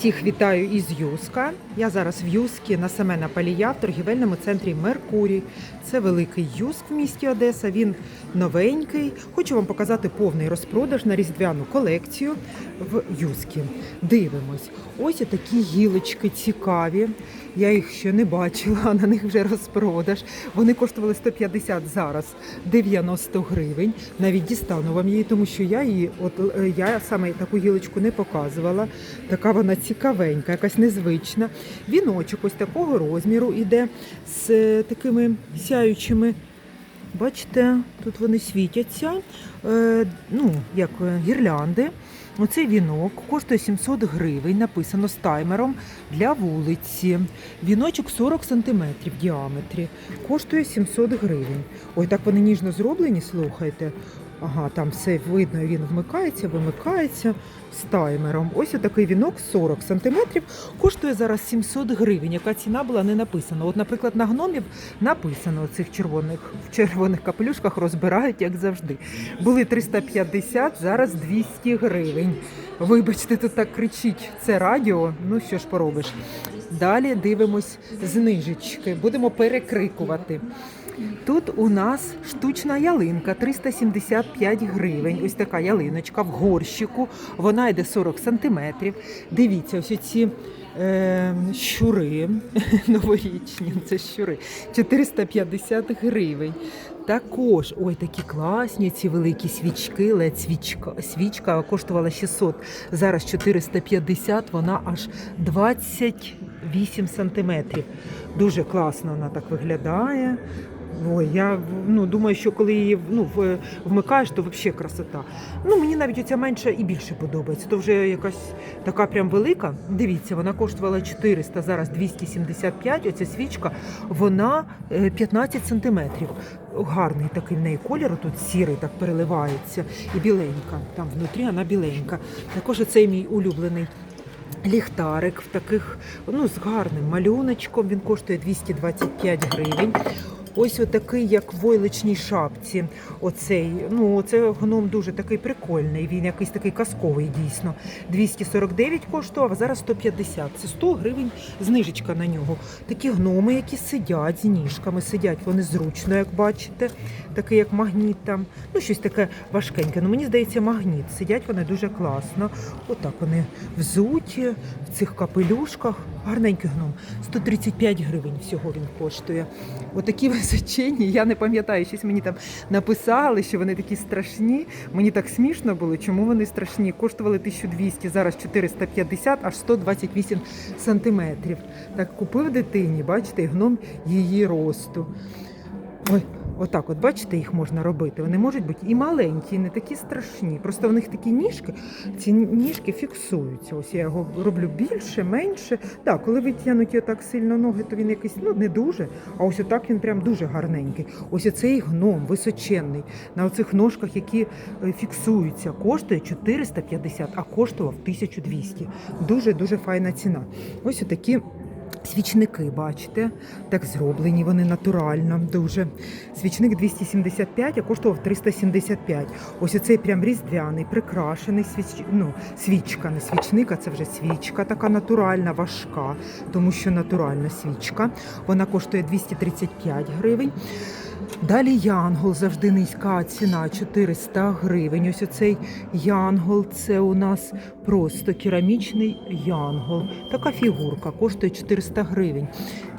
Всіх вітаю із Юска. Я зараз в Юскі на Семена Палія в торгівельному центрі Меркурій. Це великий Юск в місті Одеса. Він новенький. Хочу вам показати повний розпродаж на різдвяну колекцію в Юскі. Дивимось. Ось такі гілочки цікаві. Я їх ще не бачила, а на них вже розпродаж. Вони коштували 150 зараз 90 гривень. Навіть дістану вам її, тому що я її, от е, я саме таку гілочку не показувала. Така вона цікавенька, якась незвична. Віночок ось такого розміру іде з е, такими сяючими. Бачите, тут вони світяться, е, ну, як гірлянди. Оцей вінок коштує 700 гривень, написано з таймером для вулиці. Віночок 40 см в діаметрі, коштує 700 гривень. Ой, так вони ніжно зроблені, слухайте. Ага, там все видно, він вмикається, вимикається з таймером. Ось такий вінок 40 см, коштує зараз 700 гривень. Яка ціна була не написана. От, наприклад, на гномів написано цих червоних в червоних капелюшках розбирають, як завжди. Були 350, зараз 200 гривень. Вибачте, тут так кричить це радіо. Ну що ж поробиш. Далі дивимось знижечки. Будемо перекрикувати. Тут у нас штучна ялинка 375 гривень. Ось така ялиночка в горщику. Вона йде 40 сантиметрів. Дивіться, ось ці е, щури новорічні. Це щури 450 гривень. Також, ой, такі класні ці великі свічки, ледь свічка, свічка коштувала 600, зараз 450, вона аж 28 сантиметрів. Дуже класно вона так виглядає. Ой, я ну, думаю, що коли її ну, вмикаєш, то взагалі красота. Ну, мені навіть оця менша і більше подобається. То вже якась така прям велика. Дивіться, вона коштувала 400, зараз 275. Оця свічка, вона е, 15 сантиметрів. Гарний такий в неї колір, тут сірий так переливається і біленька. Там внутрі вона біленька. Також оцей мій улюблений ліхтарик в таких, ну, з гарним малюночком. Він коштує 225 гривень. Ось отакий, як в войличній шапці. Оцей, ну, це гном дуже такий прикольний. Він якийсь такий казковий дійсно. 249 коштував, а зараз 150. Це 100 гривень знижечка на нього. Такі гноми, які сидять з ніжками, сидять вони зручно, як бачите. Такий, як магніт там. Ну, щось таке важкеньке. Ну, мені здається, магніт. Сидять вони дуже класно. Отак вони взуті в цих капелюшках. Гарненький гном. 135 гривень всього він коштує. Отакі височенні. Я не пам'ятаю, щось мені там написали, що вони такі страшні. Мені так смішно було, чому вони страшні. Коштували 1200, зараз 450, аж 128 сантиметрів. Так купив дитині, бачите, гном її росту. Ой, отак, от бачите, їх можна робити. Вони можуть бути і маленькі, і не такі страшні. Просто в них такі ніжки, ці ніжки фіксуються. Ось я його роблю більше, менше. Так, коли витягнуті отак сильно ноги, то він якийсь ну не дуже. А ось отак він прям дуже гарненький. Ось оцей гном височенний на оцих ножках, які е, фіксуються, коштує 450, а коштував 1200. Дуже дуже файна ціна. Ось отакі. Свічники, бачите, так зроблені, вони натурально дуже. Свічник 275, а коштував 375. Ось оцей прям різдвяний, прикрашений свіч... ну, свічка, не свічник, а це вже свічка, така натуральна, важка, тому що натуральна свічка. Вона коштує 235 гривень. Далі янгол завжди низька ціна 400 гривень. Ось оцей янгол це у нас просто керамічний янгол. Така фігурка коштує 400 гривень.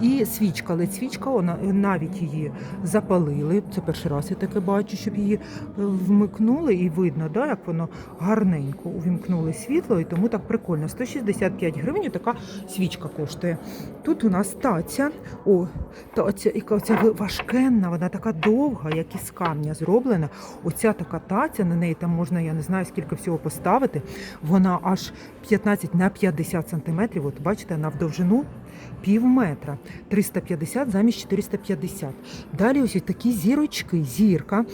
І свічка, але свічка, вона навіть її запалили. Це перший раз я таке бачу, щоб її е, вмикнули і видно, да, як воно гарненько увімкнули світло, і тому так прикольно. 165 гривень така свічка коштує. Тут у нас таця. О, таця, яка оця важкенна, вона така довга, як із камня зроблена. Оця така таця, на неї там можна, я не знаю, скільки всього поставити. Вона аж 15 на 50 сантиметрів. От бачите, на вдовжину пів метра. 350 замість 450. Далі ось такі зірочки, зірка.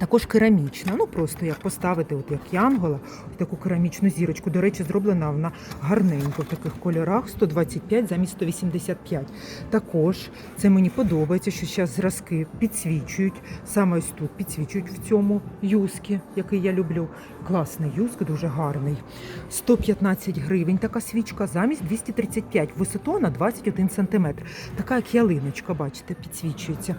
Також керамічна, ну просто як поставити, от як янгола, таку керамічну зірочку. До речі, зроблена вона гарненько в таких кольорах 125 замість 185. Також це мені подобається, що зараз зразки підсвічують. Саме ось тут підсвічують в цьому юскі, який я люблю. Класний юск, дуже гарний. 115 гривень така свічка замість 235. Висоту на 21 см. Така як ялиночка, бачите, підсвічується.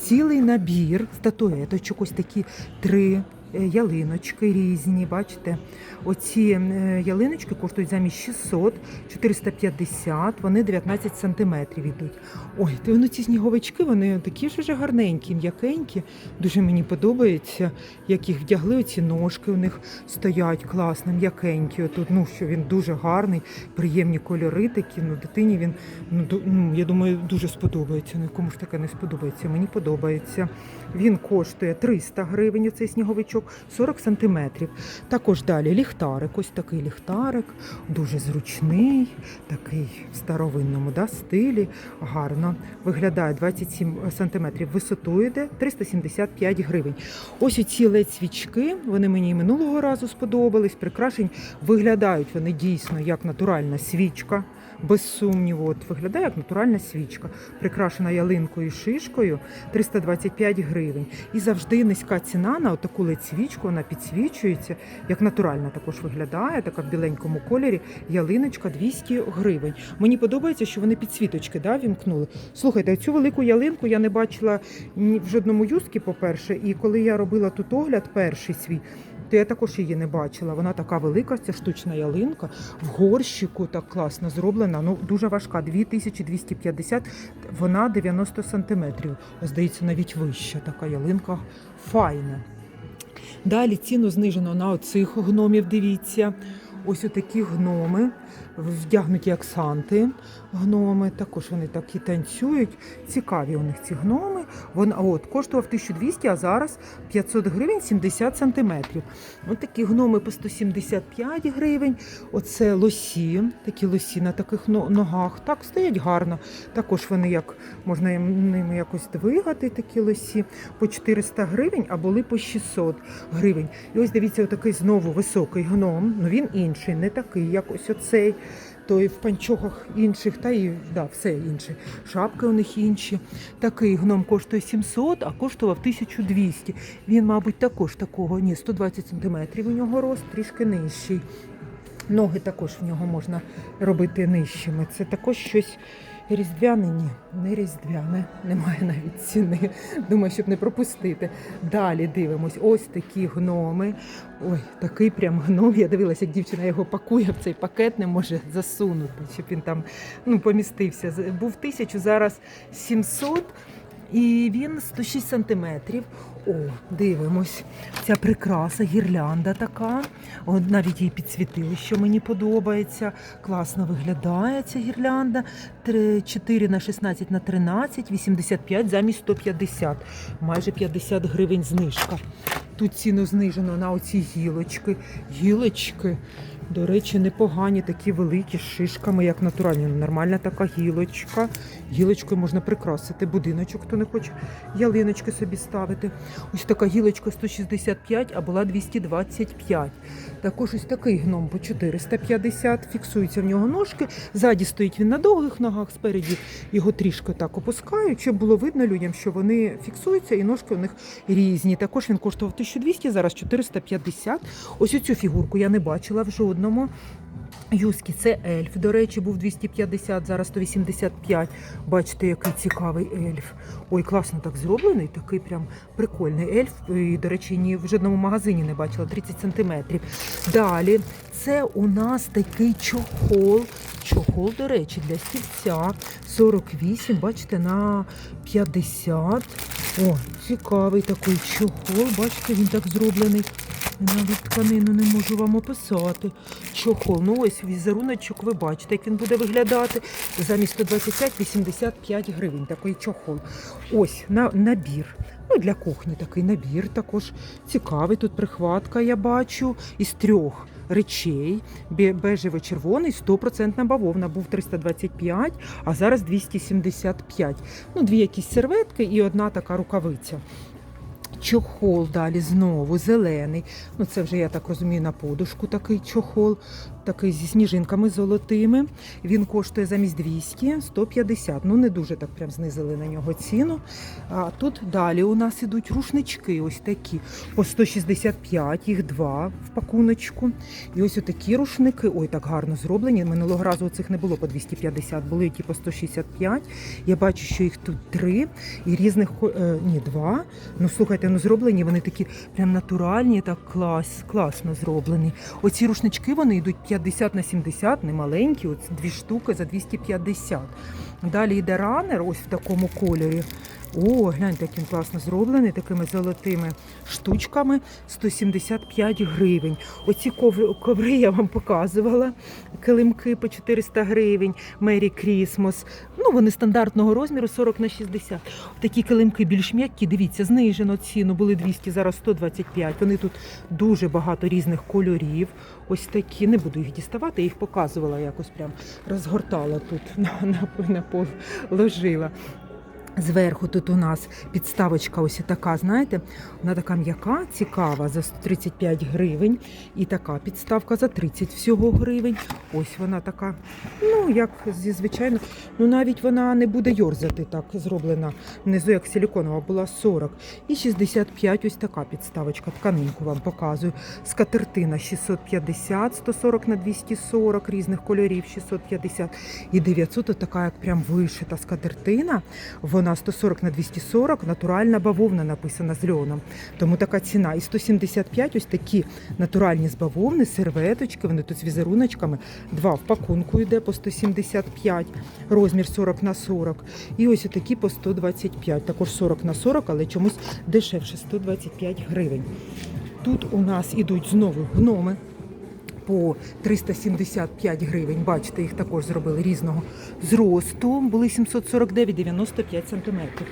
Цілий набір статуеточок, ось такі три ялиночки різні, бачите? Оці е, ялиночки коштують замість 600, 450, вони 19 сантиметрів йдуть. Ой, то ну ці сніговички, вони такі ж уже гарненькі, м'якенькі. Дуже мені подобається, як їх вдягли, оці ножки у них стоять класно, м'якенькі. Отут, ну, що він дуже гарний, приємні кольори такі. Ну, дитині він, ну, ну, я думаю, дуже сподобається. Ну, кому ж таке не сподобається? Мені подобається. Він коштує 300 гривень, цей сніговичок, 40 сантиметрів. Також далі ліхтарик, ось такий ліхтарик, дуже зручний, такий в старовинному да, стилі, гарно виглядає 27 сантиметрів висотою йде, 375 гривень. Ось оці led свічки, вони мені і минулого разу сподобались, прикрашень. Виглядають вони дійсно як натуральна свічка. Без сумніву, от виглядає як натуральна свічка, прикрашена ялинкою і шишкою 325 гривень. І завжди низька ціна на таку ледь свічку, вона підсвічується, як натуральна також виглядає, така в біленькому кольорі. Ялиночка 200 гривень. Мені подобається, що вони підсвіточки да, вімкнули. Слухайте, цю велику ялинку я не бачила ні в жодному юскі, по-перше, і коли я робила тут огляд, перший свій. То я також її не бачила. Вона така велика, ця штучна ялинка в горщику так класно зроблена. Ну дуже важка. 2250, вона 90 сантиметрів. Здається, навіть вища така ялинка файна. Далі ціну знижено на оцих гномів. Дивіться. Ось отакі гноми, вдягнуті як санти гноми. Також вони так і танцюють. Цікаві у них ці гноми. Вон, от, коштував 1200, а зараз 500 гривень 70 сантиметрів. Ось такі гноми по 175 гривень. Оце лосі, такі лосі на таких ногах. Так, стоять гарно. Також вони як можна ними якось двигати, такі лосі, по 400 гривень, а були по 600 гривень. І ось дивіться, отакий знову високий гном. Ну він інший, не такий, як ось оцей. То і в панчохах інших, та і да, все інше. Шапки у них інші. Такий гном коштує 700, а коштував 1200. Він, мабуть, також такого, ні, 120 сантиметрів у нього рост, трішки нижчий. Ноги також в нього можна робити нижчими. Це також щось різдвяне, ні, не різдвяне, немає навіть ціни. Думаю, щоб не пропустити. Далі дивимось, ось такі гноми. Ой, такий прям гном. Я дивилася, як дівчина його пакує в цей пакет, не може засунути, щоб він там ну, помістився. Був тисячу, зараз 700. І він 106 сантиметрів. О, дивимось. Ця прикраса, гірлянда така. О, навіть її підсвітили, що мені подобається. Класно виглядає ця гірлянда. Три- 4 на 16 на 13, 85 замість 150. Майже 50 гривень знижка. Тут ціну знижено на оці гілочки. Гілочки. До речі, непогані, такі великі з шишками, як натуральні. Нормальна така гілочка. Гілочкою можна прикрасити будиночок, хто не хоче ялиночки собі ставити. Ось така гілочка 165, а була 225. Також ось такий гном по 450. Фіксуються в нього ножки. Ззаді стоїть він на довгих ногах, спереді його трішки так опускають, щоб було видно людям, що вони фіксуються і ножки у них різні. Також він коштував 1200, зараз 450. Ось оцю фігурку я не бачила в жодному. Юскі, це ельф. До речі, був 250, зараз 185. Бачите, який цікавий ельф. Ой, класно так зроблений, такий прям прикольний ельф. І, до речі, ні в жодному магазині не бачила 30 сантиметрів. Далі, це у нас такий чохол. Чохол, до речі, для стільця 48, бачите, на 50. О, цікавий такий чохол. Бачите, він так зроблений. Навіть тканину не можу вам описати. Чохол. Ну ось візеруночок, ви бачите, як він буде виглядати. Замість 125-85 гривень такий чохол. Ось на, набір. Ну, для кухні такий набір також цікавий. Тут прихватка, я бачу, із трьох речей. Бежево-червоний, 100% бавовна. Був 325, а зараз 275. Ну, дві якісь серветки і одна така рукавиця. Чохол далі знову зелений. Ну, це вже, я так розумію, на подушку такий чохол, такий зі сніжинками золотими. Він коштує замість 200 150. Ну, не дуже так прям знизили на нього ціну. А тут далі у нас ідуть рушнички, ось такі по 165, їх два в пакуночку. І ось отакі рушники, ой, так гарно зроблені. Минулого разу цих не було по 250, були ті по 165. Я бачу, що їх тут три і різних е, ні, два. Ну слухайте, ну зроблені вони такі прям натуральні, так клас, класно зроблені. Оці рушнички вони йдуть 50 на 70, немаленькі, ось дві штуки за 250. Далі йде ранер, ось в такому кольорі. О, гляньте, як він класно зроблений, такими золотими штучками 175 гривень. Оці коври, я вам показувала. Килимки по 400 гривень, Мері Крісмос. Ну, вони стандартного розміру 40 на 60. Такі килимки більш м'які, дивіться, знижено ціну, були 200, зараз 125. Вони тут дуже багато різних кольорів. Ось такі, не буду їх діставати, я їх показувала якось прям розгортала тут на, на, на пол, ложила. Зверху тут у нас підставочка ось така, знаєте, вона така м'яка, цікава, за 135 гривень. І така підставка за 30 всього гривень. Ось вона така, ну, як зі звичайно, ну навіть вона не буде йорзати так зроблена. Внизу як силіконова була 40. І 65 ось така підставочка, тканинку вам показую. Скатертина 650, 140 на 240 різних кольорів, 650. І 900 така, як прям вишита скатертина. Вона 140 на 240, натуральна бавовна написана з льоном. Тому така ціна. І 175 ось такі натуральні з бавовни, серветочки, вони тут з візеруночками. Два в пакунку йде по 175, розмір 40 на 40. І ось такі по 125, також 40 на 40, але чомусь дешевше 125 гривень. Тут у нас ідуть знову гноми по 375 гривень. Бачите, їх також зробили різного зросту. Були 749-95 сантиметрів.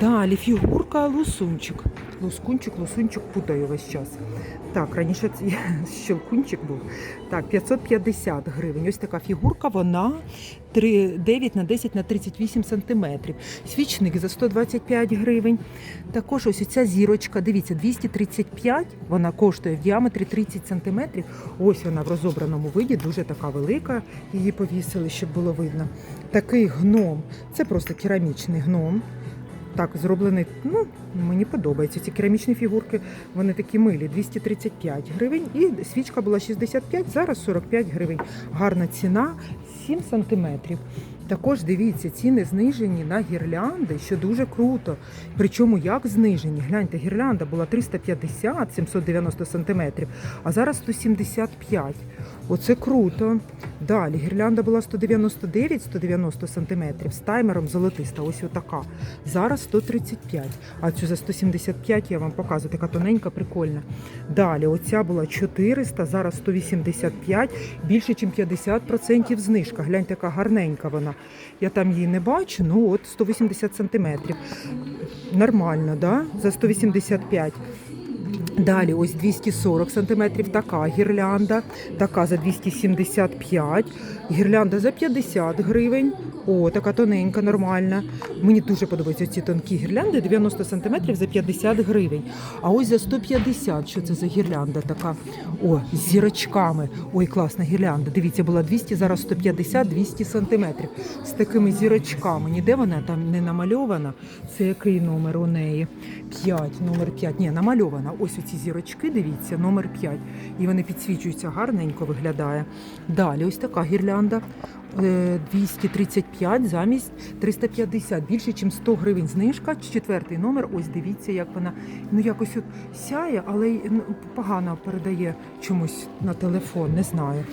Далі фігурка лусунчик. Лускунчик, лусунчик путаю весь час. Так, раніше щелкунчик був. Так, 550 гривень. Ось така фігурка, вона 3, 9 на 10 на 38 сантиметрів. Свічник за 125 гривень. Також ось ця зірочка, дивіться, 235, вона коштує в діаметрі 30 сантиметрів. Ось вона в розобраному виді, дуже така велика. Її повісили, щоб було видно. Такий гном, це просто керамічний гном. Так, зроблений, ну, мені подобається. Ці керамічні фігурки, вони такі милі, 235 гривень. І свічка була 65, зараз 45 гривень. Гарна ціна, 7 сантиметрів. Також дивіться, ціни знижені на гірлянди, що дуже круто. Причому як знижені? Гляньте, гірлянда була 350, 790 сантиметрів, а зараз 175. Оце круто. Далі гірлянда була 199, 190 сантиметрів з таймером золотиста. Ось отака. Зараз 135. А цю за 175 я вам показую. Така тоненька, прикольна. Далі, оця була 400, зараз 185, більше, ніж 50% знижка. Гляньте, яка гарненька вона. Я там її не бачу, ну от 180 сантиметрів. Нормально, да? За 185. Далі ось 240 сантиметрів така гірлянда, така за 275, гірлянда за 50 гривень. О, така тоненька, нормальна. Мені дуже подобаються ці тонкі гірлянди, 90 сантиметрів за 50 гривень. А ось за 150, що це за гірлянда така? О, з зірочками. Ой, класна гірлянда. Дивіться, була 200, зараз 150, 200 сантиметрів. З такими зірочками. Ніде вона там не намальована. Це який номер у неї? 5, номер 5. Ні, намальована. Ось оці зірочки, дивіться, номер 5. І вони підсвічуються, гарненько виглядає. Далі ось така гірлянда. е, 235 замість 350. Більше, ніж 100 гривень знижка. Четвертий номер. Ось дивіться, як вона ну якось от сяє, але ну, погано передає чомусь на телефон, не знаю.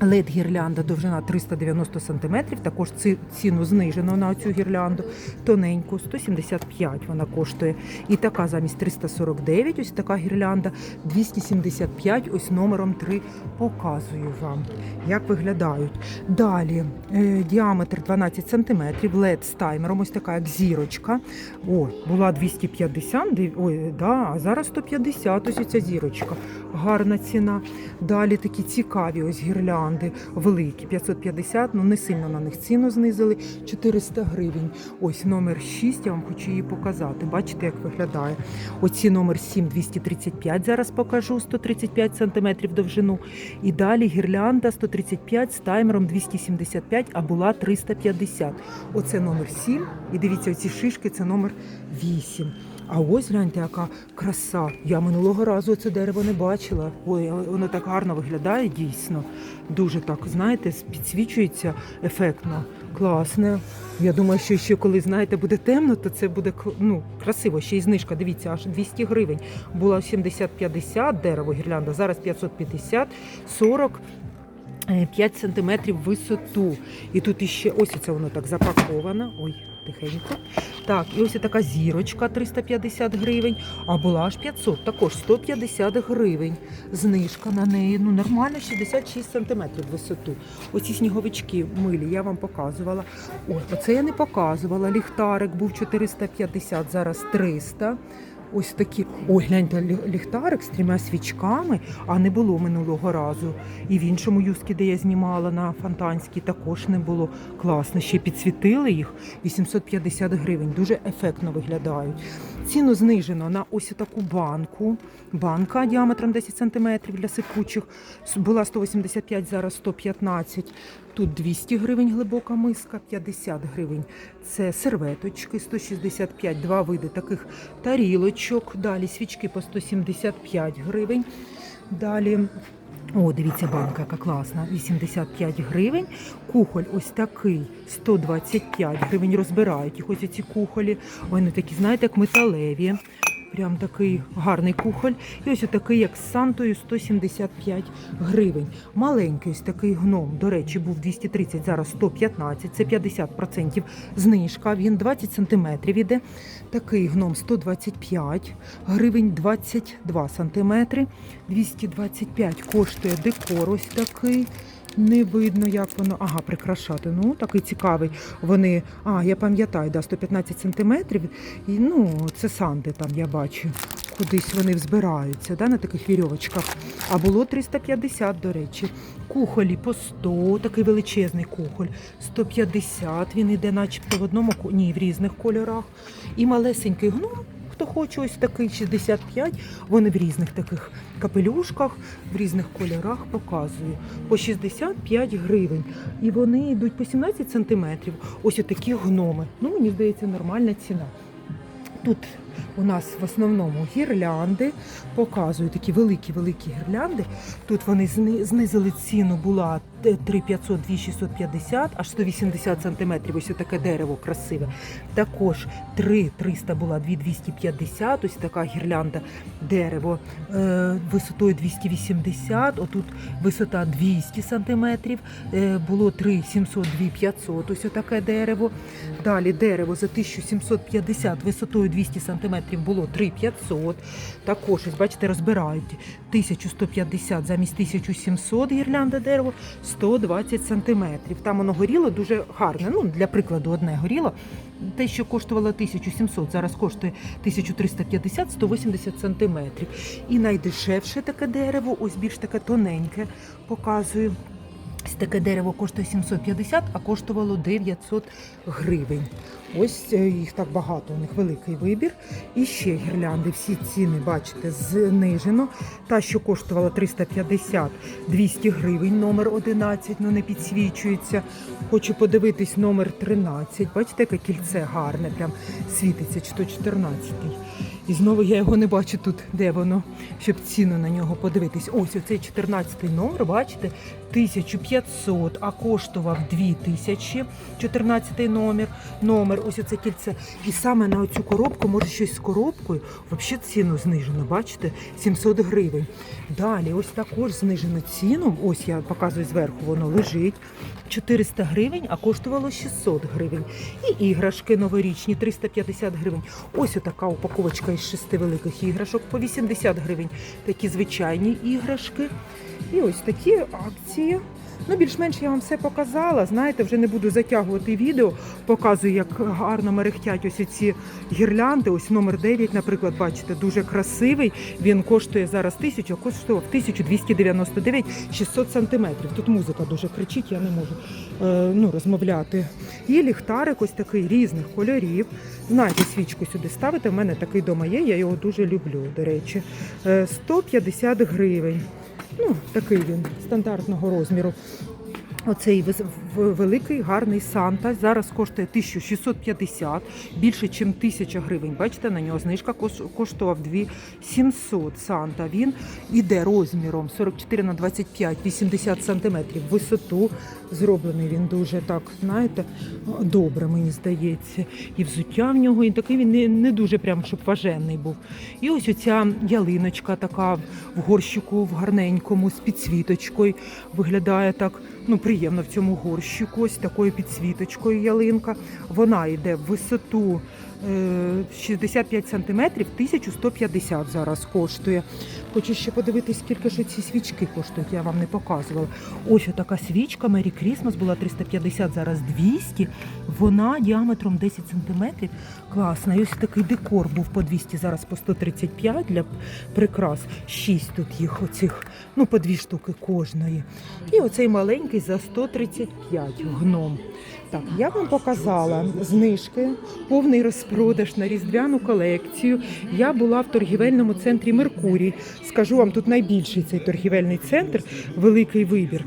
Led гірлянда довжина 390 см, також ці- ціну знижено на цю гірлянду. Тоненьку, 175 вона коштує. І така замість 349, ось така гірлянда, 275, ось номером 3 показую вам, як виглядають. Далі е, діаметр 12 см, LED з таймером, ось така як зірочка. О, була 250, ой, да, а зараз 150, ось ця зірочка. Гарна ціна. Далі такі цікаві ось гірлянди, великі, 550, ну не сильно на них ціну знизили, 400 гривень. Ось номер 6, я вам хочу її показати. Бачите, як виглядає. Оці номер 7, 235, зараз покажу, 135 см довжину. І далі гірлянда 135 з таймером 275, а була 350. Оце номер 7. І дивіться, оці шишки це номер 8. А ось гляньте, яка краса. Я минулого разу це дерево не бачила. Ой, воно так гарно виглядає дійсно. Дуже так, знаєте, підсвічується ефектно, класне. Я думаю, що ще коли знаєте, буде темно, то це буде ну, красиво. Ще й знижка. Дивіться, аж 200 гривень. Була 70-50 дерево гірлянда, зараз 550, 40. 5 сантиметрів висоту. І тут іще ось це воно так запаковано. Ой, тихенько. Так, і ось така зірочка 350 гривень, а була аж 500, також 150 гривень. Знижка на неї. Ну нормально, 66 сантиметрів висоту. Оці сніговички милі, я вам показувала. Ой, оце я не показувала. Ліхтарик був 450, зараз 300. Ось такі. Ой, гляньте, ліхтарик з трьома свічками, а не було минулого разу. І в іншому юскі, де я знімала на Фонтанській, також не було. Класно. Ще підсвітили їх 850 гривень. Дуже ефектно виглядають. Ціну знижено на ось таку банку. Банка діаметром 10 см для сипучих. Була 185, зараз 115. Тут 200 гривень глибока миска, 50 гривень. Це серветочки 165, два види таких тарілочок. Далі свічки по 175 гривень. Далі. О, дивіться, банка, яка класна. 85 гривень. Кухоль ось такий 125 гривень. Розбирають їх ось ці кухолі. Вони такі, знаєте, як металеві. Прям такий гарний кухоль. І ось такий, як з Сантою, 175 гривень. Маленький ось такий гном, до речі, був 230, зараз 115, це 50% знижка. Він 20 сантиметрів іде. Такий гном 125 гривень, 22 сантиметри. 225 коштує декор ось такий. Не видно, як воно. Ага, прикрашати. Ну, такий цікавий. Вони, а, я пам'ятаю, да, 115 сантиметрів. І, ну, це санди там я бачу. Кудись вони взбираються, да, на таких вірьовочках. А було 350, до речі. Кухолі по 100, такий величезний кухоль. 150, він іде начебто в одному, ні, в різних кольорах. І малесенький гном, хто хоче, ось такий 65. Вони в різних таких капелюшках, в різних кольорах показую. По 65 гривень. І вони йдуть по 17 сантиметрів. Ось такі гноми. Ну, мені здається, нормальна ціна. Тут у нас в основному гірлянди. Показую такі великі-великі гірлянди. Тут вони знизили ціну, була 3500, 2650, аж 180 сантиметрів. Ось таке дерево красиве. Також 3300 була 2250, ось така гірлянда дерево е, висотою 280, отут висота 200 сантиметрів, е, було 3700, 2500, ось таке дерево. Далі дерево за 1750 висотою 200 сантиметрів було 3500. Також, ось бачите, розбирають 1150 замість 1700 гірлянда дерево 120 сантиметрів. Там воно горіло дуже гарне. Ну, для прикладу, одне горіло. Те, що коштувало 1700, зараз коштує 1350 180 сантиметрів. І найдешевше таке дерево, ось більш таке тоненьке, показую. Ось таке дерево коштує 750, а коштувало 900 гривень. Ось е, їх так багато, у них великий вибір. І ще гірлянди, всі ціни, бачите, знижено. Та, що коштувала 350, 200 гривень, номер 11, ну не підсвічується. Хочу подивитись номер 13. Бачите, яке кільце гарне, прям світиться, чи то 14. І знову я його не бачу тут, де воно, щоб ціну на нього подивитись. Ось оцей 14 номер, бачите, 1500, а коштував 2000, 14 номер, номер, ось оце кільце. І саме на оцю коробку, може щось з коробкою, взагалі ціну знижено, бачите, 700 гривень. Далі, ось також знижено ціну, ось я показую зверху, воно лежить. 400 гривень, а коштувало 600 гривень. І іграшки новорічні 350 гривень. Ось отака упаковочка із шести великих іграшок по 80 гривень. Такі звичайні іграшки. І ось такі акції Ну, більш-менш я вам все показала. Знаєте, вже не буду затягувати відео. Показую, як гарно мерехтять ось ці гірлянди. Ось номер 9, наприклад, бачите, дуже красивий. Він коштує зараз тисячу, коштував 1299 600 сантиметрів. Тут музика дуже кричить, я не можу е, ну, розмовляти. І ліхтарик ось такий різних кольорів. Знаєте, свічку сюди ставити. У мене такий дома є, я його дуже люблю, до речі. Е, 150 гривень. Ну, такий він стандартного розміру. Оцей великий гарний Санта зараз коштує 1650, більше, ніж 1000 гривень. Бачите, на нього знижка коштував 2700 Санта. Він іде розміром 44 на 25, 80 сантиметрів. Висоту зроблений він дуже так, знаєте, добре, мені здається. І взуття в нього, і такий він не, не дуже прям, щоб важенний був. І ось оця ялиночка така в горщику, в гарненькому, з підсвіточкою. Виглядає так ну, приємно в цьому горщику, ось такою підсвіточкою ялинка. Вона йде в висоту 65 сантиметрів, 1150 зараз коштує. Хочу ще подивитись, скільки ж ці свічки коштують, я вам не показувала. Ось така свічка Мері Крісмас була 350, зараз 200. Вона діаметром 10 сантиметрів. Класна. І ось такий декор був по 200, зараз по 135 для прикрас. Шість тут їх оцих, ну по дві штуки кожної. І оцей маленький за 135 гном. Так, я вам показала знижки, повний розпродаж на різдвяну колекцію. Я була в торгівельному центрі Меркурій. Скажу вам, тут найбільший цей торгівельний центр, великий вибір.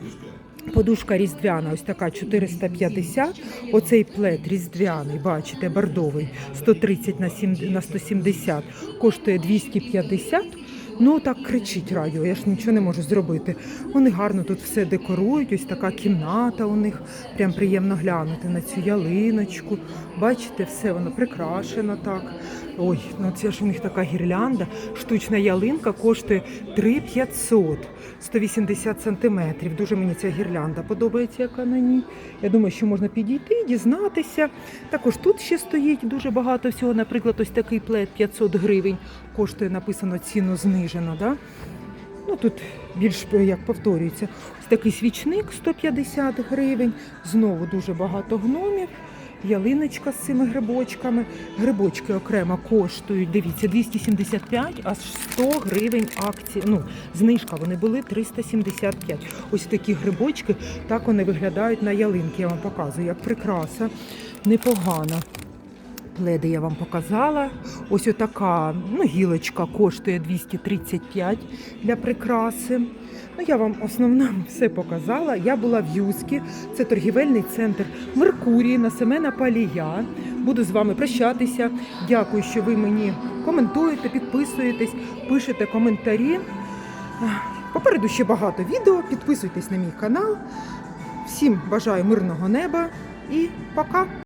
Подушка різдвяна, ось така 450. Оцей плед різдвяний, бачите, бордовий, 130 на 170, коштує 250. Ну так кричить радіо, я ж нічого не можу зробити. Вони гарно тут все декорують, ось така кімната у них. Прям приємно глянути на цю ялиночку. Бачите, все воно прикрашено так. Ой, ну це ж у них така гірлянда. Штучна ялинка коштує 3500, 180 сантиметрів. Дуже мені ця гірлянда подобається, яка на ній. Я думаю, що можна підійти, дізнатися. Також тут ще стоїть дуже багато всього. Наприклад, ось такий плед 500 гривень коштує написано ціну знижено. Да? Ну тут більш як повторюється. Ось такий свічник 150 гривень. Знову дуже багато гномів. Ялиночка з цими грибочками. Грибочки окремо коштують, дивіться, 275, а 100 гривень акції. Ну, знижка вони були 375. Ось такі грибочки, так вони виглядають на ялинки. Я вам показую, як прикраса. Непогана. Пледи я вам показала. Ось отака ну, гілочка коштує 235 для прикраси. Ну, я вам основно все показала. Я була в Юскі, це торгівельний центр Меркурії на Семена Палія. Буду з вами прощатися. Дякую, що ви мені коментуєте, підписуєтесь, пишете коментарі. Попереду ще багато відео. Підписуйтесь на мій канал. Всім бажаю мирного неба і пока!